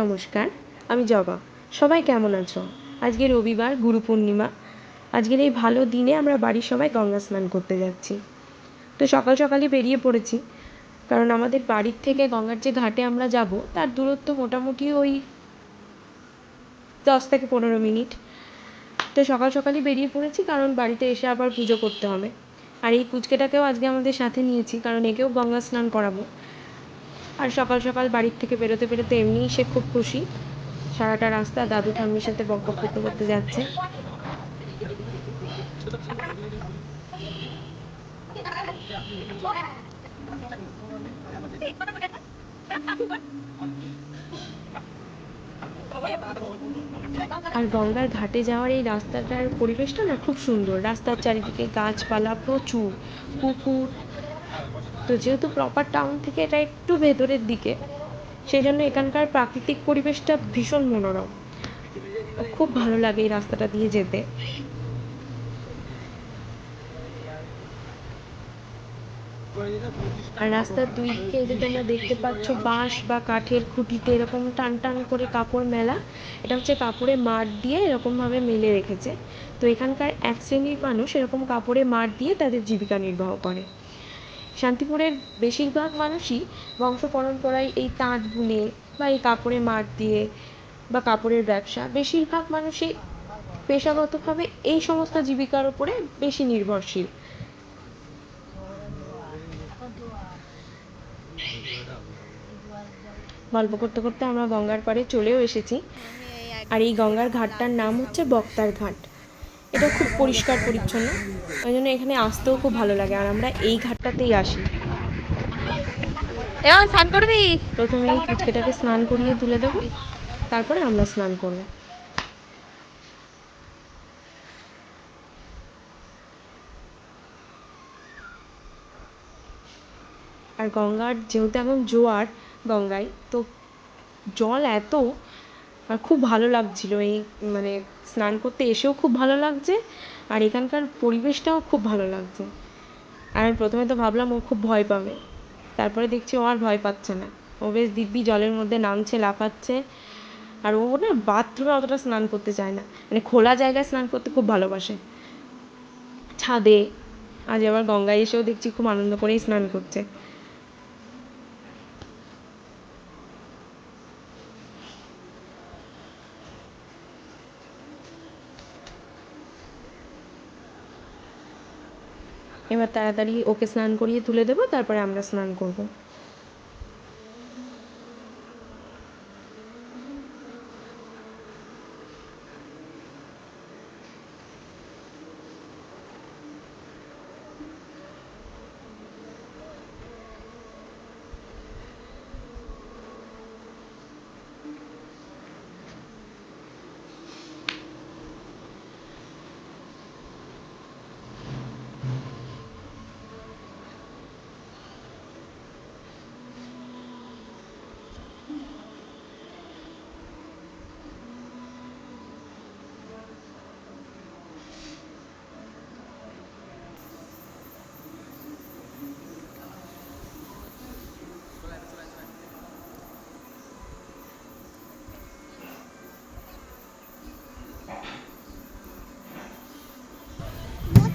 নমস্কার, আমি জবা। সবাই কেমন আছো? আজকে রবিবার, গুরু পূর্ণিমা। আজকের এই ভালো দিনে আমরা বাড়ির সবাই গঙ্গা স্নান করতে যাচ্ছি। তো সকাল সকালই বেরিয়ে পড়েছি, কারণ আমাদের বাড়ির থেকে গঙ্গার যে ঘাটে আমরা যাব, তার দূরত্ব মোটামুটি ওই দশ থেকে পনেরো মিনিট। তো সকাল সকালই বেরিয়ে পড়েছি, কারণ বাড়িতে এসে আবার পুজো করতে হবে। আর এই পুচকেটাকেও আজকে আমাদের সাথে নিয়েছি, কারণ একেও গঙ্গা স্নান করাবো। সকাল সকাল বাড়ির থেকে বেরোতে বেরোতে এমনিই সে খুব খুশি। সারাটা রাস্তা দাদু ঠাম্মির সাথে বক করতে করতে যাচ্ছে। আর গঙ্গার ঘাটে যাওয়ার এই রাস্তাটার পরিবেশটা না খুব সুন্দর। রাস্তার চারিদিকে গাছপালা প্রচুর। পুকুর তো যেহেতু প্রপার টাউন থেকে এটা একটু ভেতরের দিকে, সেই জন্য এখানকার প্রাকৃতিক পরিবেশটা ভীষণ মনোরম। খুব ভালো লাগে এই রাস্তাটা দিয়ে যেতে। আর রাস্তার দুই দিকে যে তোমরা দেখতে পাচ্ছ বাঁশ বা কাঠের খুঁটিতে এরকম টান টান করে কাপড় মেলা, এটা হচ্ছে কাপড়ে মাড় দিয়ে এরকমভাবে মেলে রেখেছে। তো এখানকার এক শ্রেণির মানুষ এরকম কাপড়ে মাড় দিয়ে তাদের জীবিকা নির্বাহ করে। শান্তিপুরের বেশিরভাগ মানুষই বংশ পরম্পরায় এই তাঁত বুনে বা এই কাপড়ে মাড় দিয়ে বা কাপড়ের ব্যবসা, বেশিরভাগ মানুষই পেশাগতভাবে এই সমস্ত জীবিকার ওপরে বেশি নির্ভরশীল। গল্প করতে করতে আমরা গঙ্গার পাড়ে চলেও এসেছি। আর এই গঙ্গার ঘাটটার নাম হচ্ছে বক্তার ঘাট। এটা খুব পরিষ্কার পরিচ্ছন্ন। ওই জন্য এখানে আসতেও খুব ভালো লাগে। আর আমরা এই ঘাটটাতেই আসি। এবার স্নান করবি? প্রথমে এই পুচকেটাকে স্নান করিয়ে তুলে দেবো। তারপরে আমরা স্নান করব। আর গঙ্গার যেহেতু এখন জোয়ার গঙ্গায় তো জল এত আর খুব ভালো লাগছিল এই মানে স্নান করতে এসেও খুব ভালো লাগছে, আর এখানকার পরিবেশটাও খুব ভালো লাগছে। আর আমি প্রথমে তো ভাবলাম ও খুব ভয় পাবে, তারপরে দেখছি ও আর ভয় পাচ্ছে না। ও বেশ দিব্যি জলের মধ্যে নামছে, লাফাচ্ছে, আর ও না বাথরুমে অতটা স্নান করতে চায় না। মানে খোলা জায়গায় স্নান করতে খুব ভালোবাসে। ছাদে, আজ আবার গঙ্গায় এসেও দেখছি খুব আনন্দ করেই স্নান করছে। এবার তাড়াতাড়ি ওকে স্নান করিয়ে তুলে দেবো তারপরে আমরা স্নান করব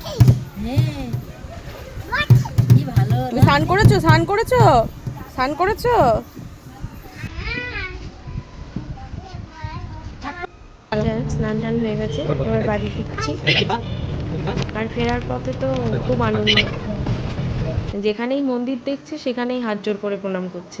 কি ভালো তুমি স্নান করেছ? স্নান করেছ? স্নান করেছ? স্নান টান হয়ে গেছে এবার বাড়ি ফিরছি। আর ফেরার পথে তো খুব আনন্দ। যেখানেই মন্দির দেখছে সেখানেই হাত জোর করে প্রণাম করছে।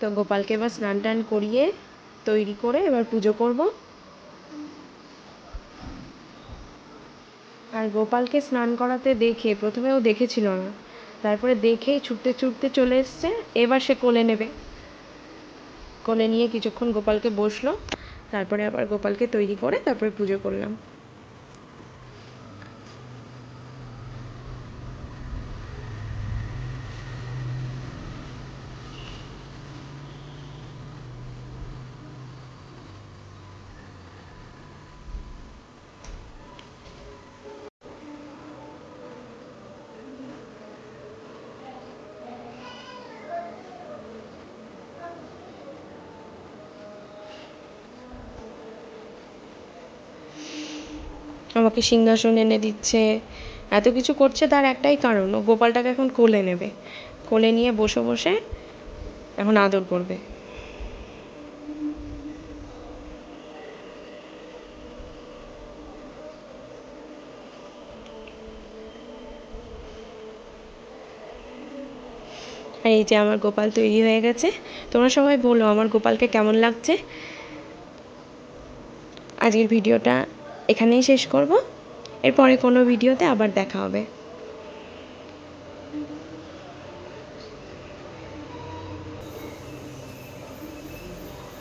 তো গোপালকে এবার স্নান টান করিয়ে তৈরি করে এবার পুজো করব। আর গোপালকে স্নান করাতে দেখে, প্রথমে ও দেখেছিল না, তারপরে দেখেই ছুটতে ছুটতে চলে এসছে। এবার সে কোলে নেবে। কোলে নিয়ে কিছুক্ষণ গোপালকে বসল, তারপরে আবার গোপালকে তৈরি করে তারপরে পুজো করলাম। আমাকে সিংহাসন এনে দিচ্ছে, এত কিছু করছে তার একটাই কারণ, ও গোপালটাকে এখন কোলে নেবে। কোলে নিয়ে বসে বসে এখন আদর করবে। আর এই যে আমার গোপাল তৈরি হয়ে গেছে, তোমরা সবাই বলো আমার গোপালকে কেমন লাগছে? আজকের ভিডিওটা এখানেই শেষ করব। এরপরে কোনো ভিডিওতে আবার দেখা হবে।